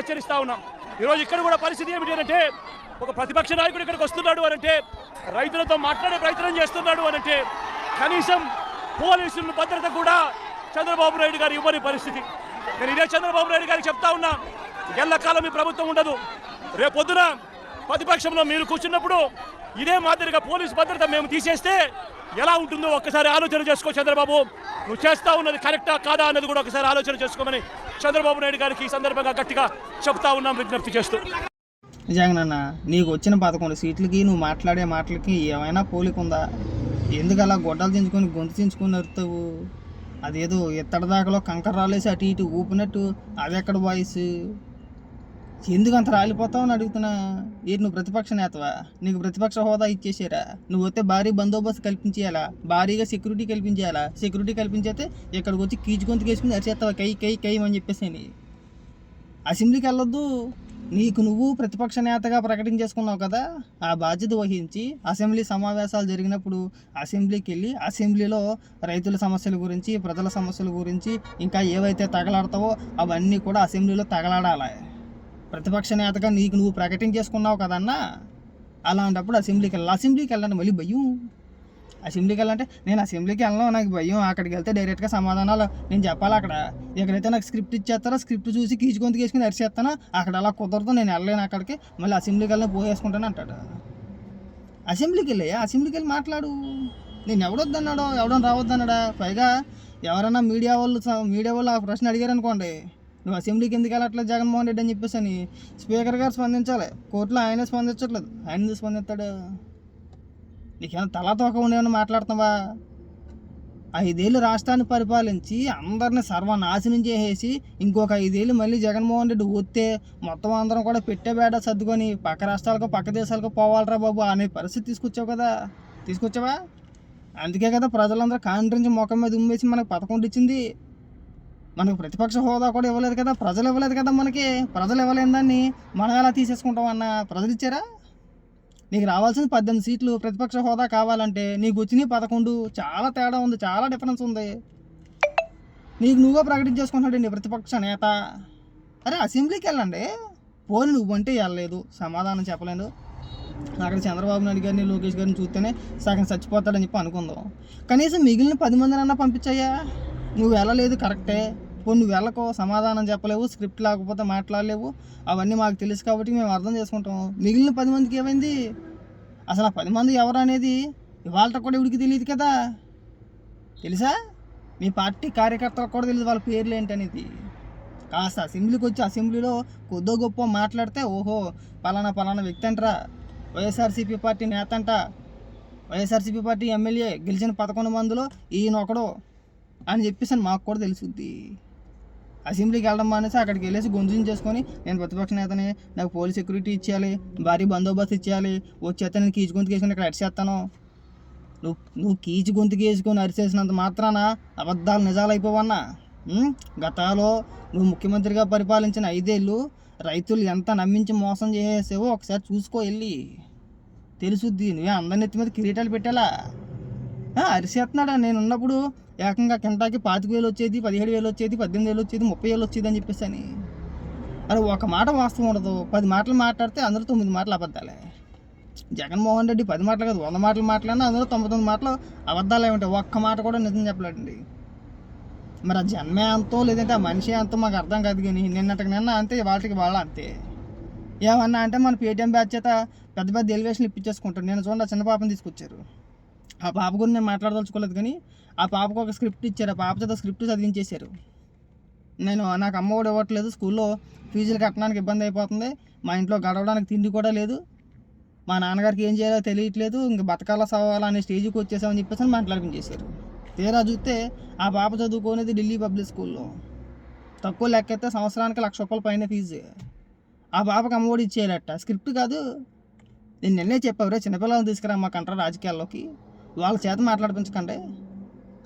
హెచ్చరిస్తా ఉన్నాం. ఈరోజు ఇక్కడ కూడా పరిస్థితి ఏమిటి అంటే ఒక ప్రతిపక్ష నాయకుడు ఇక్కడికి వస్తున్నాడు అనంటే రైతులతో మాట్లాడే ప్రయత్నం చేస్తున్నాడు అనంటే కనీసం పోలీసుల భద్రత కూడా చంద్రబాబు నాయుడు గారు ఇవ్వని పరిస్థితి. నేను ఇదే చంద్రబాబు నాయుడు గారికి చెప్తా ఉన్నా ఎల్లకాలం ఈ ప్రభుత్వం ఉండదు. రేపొద్దున ప్రతిపక్షంలో మీరు కూర్చున్నప్పుడు ఇదే మాదిరిగా పోలీసు భద్రత మేము తీసేస్తే ఎలా ఉంటుందో ఒక్కసారి ఆలోచన చేసుకో చంద్రబాబు. నువ్వు చేస్తా ఉన్నది కరెక్టా కాదా అన్నది కూడా ఒకసారి ఆలోచన చేసుకోమని చంద్రబాబు నాయుడు గారికి ఈ సందర్భంగా గట్టిగా చెప్తా ఉన్నాం విజ్ఞప్తి చేస్తూ. జగనన్న నీకు వచ్చిన పదకొండు సీట్లకి నువ్వు మాట్లాడే మాటలకి ఏమైనా పోలిక ఉందా ఎందుకు అలా గొడ్డలు తెంచుకొని గొంతు తెంచుకొని నరుతావు అదేదో ఇత్తడి దాకలో కంకర రాలేసి అటు ఇటు ఊపినట్టు అది ఎక్కడ వాయిస్ ఎందుకు అంత రాలిపోతావు అని అడుగుతున్నా? ఏంటి నువ్వు ప్రతిపక్ష నేతవా? నీకు ప్రతిపక్ష హోదా ఇచ్చేసారా? నువ్వు వస్తే భారీ బందోబస్తు కల్పించేయాలా? భారీగా సెక్యూరిటీ కల్పించేయాలా? సెక్యూరిటీ కల్పించేస్తే ఇక్కడికి వచ్చి కీచు గొంతు వేసుకుని అరిచేస్తావా? కై కై కై అని చెప్పేసి అని. అసెంబ్లీకి వెళ్ళొద్దు. నీకు నువ్వు ప్రతిపక్ష నేతగా ప్రకటించేసుకున్నావు కదా ఆ బాధ్యత వహించి అసెంబ్లీ సమావేశాలు జరిగినప్పుడు అసెంబ్లీకి వెళ్ళి అసెంబ్లీలో రైతుల సమస్యల గురించి ప్రజల సమస్యల గురించి ఇంకా ఏవైతే తగలాడతావో అవన్నీ కూడా అసెంబ్లీలో తగలాడాలి. ప్రతిపక్ష నేతగా నీకు నువ్వు ప్రకటన చేసుకున్నావు కదన్నా? అలాంటప్పుడు అసెంబ్లీకి వెళ్ళాలి అసెంబ్లీకి వెళ్ళండి మళ్ళీ భయం అసెంబ్లీకి వెళ్ళాలంటే నేను అసెంబ్లీకి వెళ్ళను నాకు భయం అక్కడికి వెళ్తే డైరెక్ట్గా సమాధానాలు నేను చెప్పాలి అక్కడ. ఎక్కడైతే నాకు స్క్రిప్ట్ ఇచ్చేస్తారో స్క్రిప్ట్ చూసి కీచుకొని తీసుకుని అరిచేస్తానో అక్కడ అలా కుదరదు నేను వెళ్ళలేను అక్కడికి. మళ్ళీ అసెంబ్లీకి వెళ్ళిన పోయేసుకుంటాను అంటాడు. అసెంబ్లీకి వెళ్ళాయా? అసెంబ్లీకి వెళ్ళి మాట్లాడు. నేను ఎవడొద్దన్నాడో ఎవడని రావద్దన్నాడా? పైగా ఎవరైనా మీడియా వాళ్ళు మీడియా వాళ్ళు ఆ ప్రశ్న అడిగారు అనుకోండి నువ్వు అసెంబ్లీకి ఎందుకు వెళ్ళట్లేదు జగన్మోహన్ రెడ్డి అని చెప్పేసి అని స్పీకర్ గారు స్పందించాలి. కోర్టులో ఆయనే స్పందించట్లేదు. ఆయన స్పందిస్తాడు? నీకేమైనా తలా తోక ఉండేమని మాట్లాడుతున్నావా? ఐదేళ్ళు రాష్ట్రాన్ని పరిపాలించి అందరిని సర్వనాశనం చేసేసి ఇంకొక ఐదేళ్ళు మళ్ళీ జగన్మోహన్ రెడ్డి వస్తే మొత్తం అందరం కూడా పెట్టే బేడ సర్దుకొని పక్క రాష్ట్రాలకు పక్క దేశాలకు పోవాలరా బాబు అనే పరిస్థితి తీసుకొచ్చావు కదా. తీసుకొచ్చావా? అందుకే కదా ప్రజలందరూ కాండ్రించి ముఖం మీద ఉమ్మేసి మనకు పథకం ఇచ్చింది. మనకు ప్రతిపక్ష హోదా కూడా ఇవ్వలేదు కదా ప్రజలు ఇవ్వలేదు కదా మనకి ప్రజలు ఇవ్వలేని దాన్ని మనం ఎలా తీసేసుకుంటాం అన్న ప్రజలు ఇచ్చారా? నీకు రావాల్సిన పద్దెనిమిది సీట్లు ప్రతిపక్ష హోదా కావాలంటే నీకు వచ్చినాయి పదకొండు చాలా తేడా ఉంది చాలా డిఫరెన్స్ ఉంది. నీకు నువ్వు ప్రకటించేసుకుంటున్నాడు నీ ప్రతిపక్ష నేత? అరే అసెంబ్లీకి వెళ్ళండి. పోని నువ్వంటే వెళ్ళలేదు సమాధానం చెప్పలేదు అక్కడ చంద్రబాబు నాయుడు గారిని లోకేష్ గారిని చూస్తేనే సగం చచ్చిపోతాడని చెప్పి అనుకుందాం. కనీసం మిగిలిన పది మందినన్నా పంపించాయా నువ్వు వెళ్ళలేదు కరెక్టే. పోనీ నువ్వు వెళ్ళకో సమాధానం చెప్పలేవు స్క్రిప్ట్ లేకపోతే మాట్లాడలేవు. అవన్నీ మాకు తెలుసు కాబట్టి మేము అర్థం చేసుకుంటాం మిగిలిన పది మందికి ఏమైంది? అసలు ఆ పది మంది ఎవరు అనేది ఇవాళ కూడా ఇవిడికి తెలియదు కదా? తెలుసా? మీ పార్టీ కార్యకర్తలకు కూడా తెలియదు వాళ్ళ పేర్లు ఏంటనేది. కాస్త అసెంబ్లీకి వచ్చి అసెంబ్లీలో కొద్దో గొప్ప మాట్లాడితే ఓహో పలానా పలానా వ్యక్తి అంటరా? వైఎస్ఆర్సీపీ పార్టీ నేత అంట. వైఎస్ఆర్సీపీ పార్టీ ఎమ్మెల్యే గెలిచిన పదకొండు మందిలో ఈయన ఒకడు అని చెప్పేసి అని మాకు కూడా తెలుసుద్ది. అసెంబ్లీకి వెళ్ళడం మానేసి అక్కడికి వెళ్ళేసి గొంతుని చేసుకొని నేను ప్రతిపక్ష నేతని నాకు పోలీస్ సెక్యూరిటీ ఇచ్చేయాలి భారీ బందోబస్తు ఇచ్చేయాలి వచ్చేస్తే నేను కీచు గొంతుకు వేసుకొని ఇక్కడ అరిచేస్తాను. నువ్వు నువ్వు కీచు గొంతుకు వేసుకొని అరిచేసినంత మాత్రాన? అబద్ధాలు నిజాలు అయిపోవన్నా? గతాలో నువ్వు ముఖ్యమంత్రిగా పరిపాలించిన ఐదేళ్ళు రైతులు ఎంత నమ్మించి మోసం చేసేవో ఒకసారి చూసుకో వెళ్ళి తెలుసుద్ది నువ్వే అందరి నెత్తి మీద కిరీటాలు పెట్టాలా? అరిసేస్తున్నాడా? నేను ఉన్నప్పుడు ఏకంగా కింటాకి పాతిక వేలు వచ్చేది పదిహేడు వేలు వచ్చేది పద్దెనిమిది వేలు వచ్చేది ముప్పై వేలు వచ్చేది అని చెప్పేసి అని అరే ఒక మాట వాస్తవం ఉండదు. పది మాటలు మాట్లాడితే అందరూ తొమ్మిది మాటలు అబద్ధాలే. జగన్మోహన్ రెడ్డి పది మాటలు కాదు వంద మాటలు మాట్లాడినా అందులో తొంభై తొమ్మిది మాటలు అబద్ధాలే ఉంటాయి? ఒక్క మాట కూడా నిజం చెప్పలేడండి. మరి ఆ జన్మే అంతో లేదంటే ఆ మనిషి అంతో మాకు అర్థం కాదు కానీ నిన్నటికి నిన్న అంతే వాళ్ళకి వాళ్ళ అంతే. ఏమన్నా అంటే మన పేటీఎం బ్యాచ్ చేత పెద్ద పెద్ద ఎలివేషన్ ఇప్పించేసుకుంటారు. నేను చూడండి ఆ చిన్న పాపని తీసుకొచ్చారు. ఆ పాప గురించి నేను మాట్లాడదలుచుకోలేదు కానీ ఆ పాపకు ఒక స్క్రిప్ట్ ఇచ్చారు. ఆ పాప చేత స్క్రిప్ట్ చదివించేశారు. నేను నాకు అమ్మ కూడా ఇవ్వట్లేదు. స్కూల్లో ఫీజులు కట్టడానికి ఇబ్బంది అయిపోతుంది. మా ఇంట్లో గడవడానికి తిండి కూడా లేదు. మా నాన్నగారికి ఏం చేయాలో తెలియట్లేదు. ఇంక బతకాల సవాలా అనే స్టేజ్కి వచ్చేసామని చెప్పేసి అని మాట్లాడిపించేశారు తీరా చూస్తే ఆ పాప చదువుకునేది ఢిల్లీ పబ్లిక్ స్కూల్లో. తక్కువ లెక్క సంవత్సరానికి లక్ష రూపాయల పైన ఫీజు. ఆ పాపకి అమ్మఒడి ఇచ్చేయాలట. స్క్రిప్ట్ కాదు. నేను నిన్నే చెప్పావు రే తీసుకురా తీసుకురామాకంటారా రాజకీయాల్లోకి. వాళ్ళ చేత మాట్లాడిపించకండి.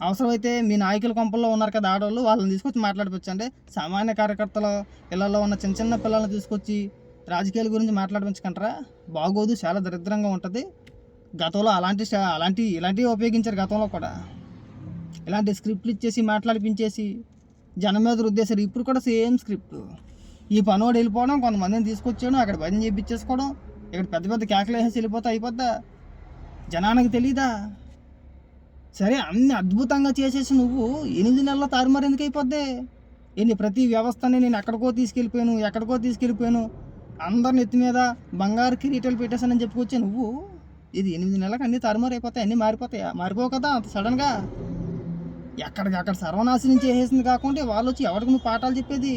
అవసరమైతే మీ నాయకుల కొంపల్లో ఉన్నారు కదా ఆడవాళ్ళు వాళ్ళని తీసుకొచ్చి మాట్లాడిపించండి. సామాన్య కార్యకర్తలు ఇళ్ళలో ఉన్న చిన్న చిన్న పిల్లల్ని తీసుకొచ్చి రాజకీయాల గురించి మాట్లాడిపించకంటారా బాగోదు చాలా దరిద్రంగా ఉంటుంది. గతంలో అలాంటి అలాంటి ఇలాంటివి ఉపయోగించారు గతంలో కూడా. ఇలాంటి స్క్రిప్ట్లు ఇచ్చేసి మాట్లాడిపించేసి జనం మీద రుద్దేశారు. ఇప్పుడు కూడా సేమ్ స్క్రిప్ట్. ఈ పనోడు వెళ్ళిపోవడం కొంతమందిని తీసుకొచ్చాడు అక్కడ పని చేయించేసుకోవడం ఇక్కడ పెద్ద పెద్ద కేకలు వేసేసి వెళ్ళిపోతే అయిపోద్దా? జనానికి తెలీదా? సరే అన్ని అద్భుతంగా చేసేసి నువ్వు ఎనిమిది నెలల తారుమారు ఎందుకు అయిపోద్ది? ఎన్ని ప్రతి వ్యవస్థని నేను ఎక్కడికో తీసుకెళ్ళిపోయాను ఎక్కడికో తీసుకెళ్ళిపోయాను అందరిని ఎత్తి మీద బంగారు కిరీటాలు పెట్టేశానని చెప్పుకొచ్చే నువ్వు? ఇది ఎనిమిది నెలలకు అన్ని తారుమారు అయిపోతాయి అన్నీ మారిపోతాయా? మారిపోవు కదా అంత సడన్గా? ఎక్కడికి అక్కడ సర్వనాశనం చేసేసింది కాకుండా వాళ్ళు వచ్చి ఎవరికి నువ్వు పాఠాలు చెప్పేది?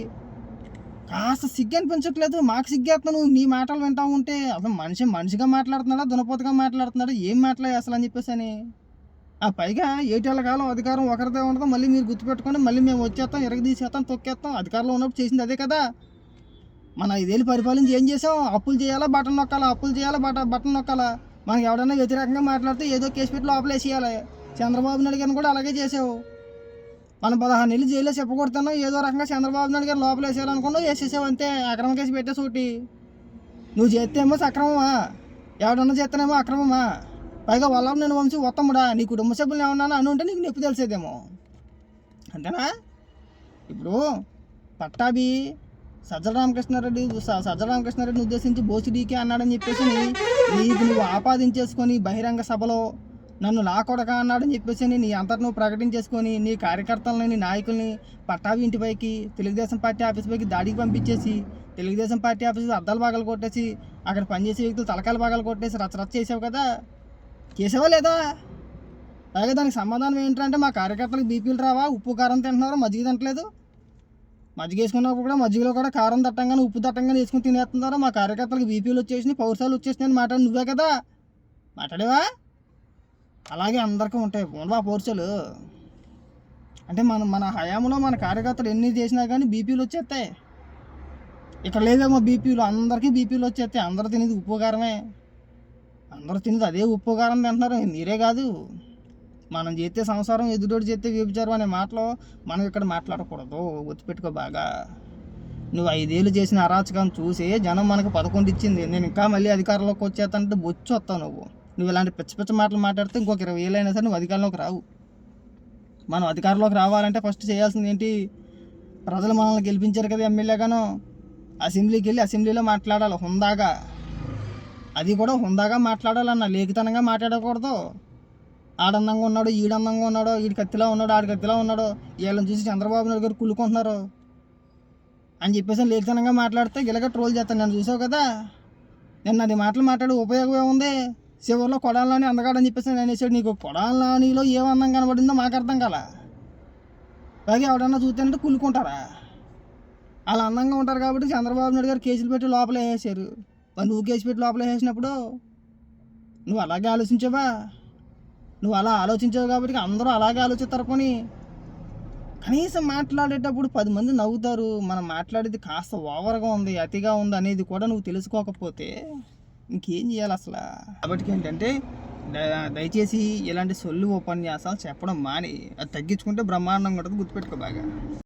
కాస్త సిగ్గు అనిపించట్లేదు మాకు సిగ్గేస్తా నువ్వు నీ మాటలు వింటా ఉంటే అసలు మనిషి మనిషిగా మాట్లాడుతున్నాడా? దునపోతగా మాట్లాడుతున్నాడా? ఏం మాట్లాడే అసలు అని చెప్పేసి అని ఆ పైగా ఏటేళ్ళ కాలం అధికారం ఒకరిదే ఉండదు. మళ్ళీ మీరు గుర్తుపెట్టుకోండి. మళ్ళీ మేము వచ్చేస్తాం ఎరగదీసేస్తాం తొక్కేస్తాం. అధికారంలో ఉన్నప్పుడు చేసింది అదే కదా. మన ఐదేళ్ళు పరిపాలించి ఏం చేసాం? అప్పులు చేయాలా? బటన్ నొక్కాలా? అప్పులు చేయాలా? బట బటన్ నొక్కాలా? మనకి ఎవడన్నా వ్యతిరేకంగా మాట్లాడితే ఏదో కేసు పెట్టి లోపలేసేయాలి. చంద్రబాబు నాయుడు గారిని కూడా అలాగే చేసావు. మనం పదహారు నెలలు జైల్లో చెప్పకూడతాను ఏదో రకంగా చంద్రబాబు నాయుడు గారు లోపల వేసేయాలనుకున్నా. వేసేసావు అంతే. అక్రమ కేసు పెట్టేసి ఒకటి నువ్వు చేస్తేమో సక్రమమా? ఎవడన్నా చేస్తానేమో అక్రమమా? పైగా వాళ్ళ నేను వంశీ ఉత్తముడా. నీ కుటుంబ సభ్యులు ఏమన్నా అని ఉంటే నీకు నొప్పి తెలిసేదేమో. అంతేనా? ఇప్పుడు పట్టాభి సజ్జల రామకృష్ణారెడ్డి స- సజ్జల రామకృష్ణారెడ్డిని ఉద్దేశించి బోసిడీకే అన్నాడని చెప్పేసి నీకు నువ్వు ఆపాదించేసుకొని బహిరంగ సభలో నన్ను నా కొడక అన్నాడని చెప్పేసి నీ అంతటి నువ్వు ప్రకటించేసుకొని నీ కార్యకర్తలని నీ నాయకుల్ని పట్టాభి ఇంటిపైకి తెలుగుదేశం పార్టీ ఆఫీస్ పైకి దాడికి పంపించేసి తెలుగుదేశం పార్టీ ఆఫీస్ అద్దాలు బాగాలు కొట్టేసి అక్కడ పనిచేసే వ్యక్తులు తలకాయలు బాగాలు కొట్టేసి రచ్చ చేసావు కదా? చేసావా లేదా? అలాగే దానికి సమాధానం ఏంటంటే మా కార్యకర్తలకు బీపీలు రావా ఉప్పు కారం తింటున్నారు మజ్జిగ తింటలేదు? మజ్జిగ వేసుకున్నప్పుడు కూడా మజ్జిగలో కూడా కారం దట్టంగానే ఉప్పు దట్టంగానే వేసుకుని తినేస్తున్నారు? మా కార్యకర్తలకు బీపీలు వచ్చేసినాయి పౌరసాలు వచ్చేసినాయి అని మాట్లాడి నువ్వే కదా? మాట్లాడేవా? అలాగే అందరికీ ఉంటాయి. పోన్వా పోర్చలు అంటే మన మన హయాంలో మన కార్యకర్తలు ఎన్ని చేసినా కానీ బీపీలు వచ్చేస్తాయి. ఇక్కడ లేదేమో బీపీలు అందరికీ బీపీలు వచ్చేస్తాయి. అందరూ తినేది ఉపకారమే అందరూ తినేది అదే ఉపకారం తింటున్నారు. మీరే కాదు. మనం చేస్తే సంసారం ఎదుటోడు చేస్తే వ్యభిచారం అనే మాటలు మనం ఇక్కడ మాట్లాడకూడదు. గుర్తుపెట్టుకో బాగా. నువ్వు ఐదేళ్ళు చేసిన అరాచకం చూసి జనం మనకు పదకొండు ఇచ్చింది. నేను ఇంకా మళ్ళీ అధికారంలోకి వచ్చేస్తానంటే బొచ్చు వస్తావు నువ్వు. నువ్వు ఇలాంటి పిచ్చ పిచ్చ మాటలు మాట్లాడితే ఇంకొక ఇరవై ఏళ్ళు అయినా సరే నువ్వు అధికారంలోకి రావు. మనం అధికారంలోకి రావాలంటే ఫస్ట్ చేయాల్సింది ఏంటి? ప్రజలు మనల్ని గెలిపించారు కదా ఎమ్మెల్యేగాను అసెంబ్లీకి వెళ్ళి అసెంబ్లీలో మాట్లాడాలి హుందాగా. అది కూడా హుందాగా మాట్లాడాలన్న లేఖితనంగా మాట్లాడకూడదు. ఆడందంగా ఉన్నాడు ఈడందంగా ఉన్నాడు ఈడి కత్తిలా ఉన్నాడు ఆడి కత్తిలా ఉన్నాడు. వీళ్ళని చూసి చంద్రబాబు నాయుడు గారు కుళ్ళుకుంటున్నారు. అని చెప్పేసి లేఖితనంగా మాట్లాడితే ఇలాగ ట్రోల్ చేస్తాను. నన్ను చూసావు కదా? నేను అది మాటలు మాట్లాడే ఉపయోగం ఏముంది? చివరిలో కొడాలని అందగాడని చెప్పేసి నేను అనేసాడు నీకు కొడాలనిలో ఏం అందం కనబడిందో మాకు అర్థం కాల? అలాగే ఎవడన్నా చూస్తుంటే కుళ్ళుకుంటారా? వాళ్ళు అందంగా ఉంటారు కాబట్టి చంద్రబాబు నాయుడు గారు కేసులు పెట్టి లోపల వేసారు మరి నువ్వు కేసు పెట్టి లోపల వేసినప్పుడు నువ్వు అలాగే ఆలోచించావా? నువ్వు అలా ఆలోచించావు కాబట్టి అందరూ అలాగే ఆలోచిస్తారు కొని కనీసం మాట్లాడేటప్పుడు పది మంది నవ్వుతారు. మనం మాట్లాడేది కాస్త ఓవర్గా ఉంది అతిగా ఉంది అనేది కూడా నువ్వు తెలుసుకోకపోతే ఇంకేం చేయాలి అసలు? కాబట్టి ఏంటంటే దయచేసి ఇలాంటి సొల్లు ఉపన్యాసాలు చెప్పడం మాని. అది తగ్గించుకుంటే బ్రహ్మాండంగా ఉంటుంది గుర్తుపెట్టుకో బాగా.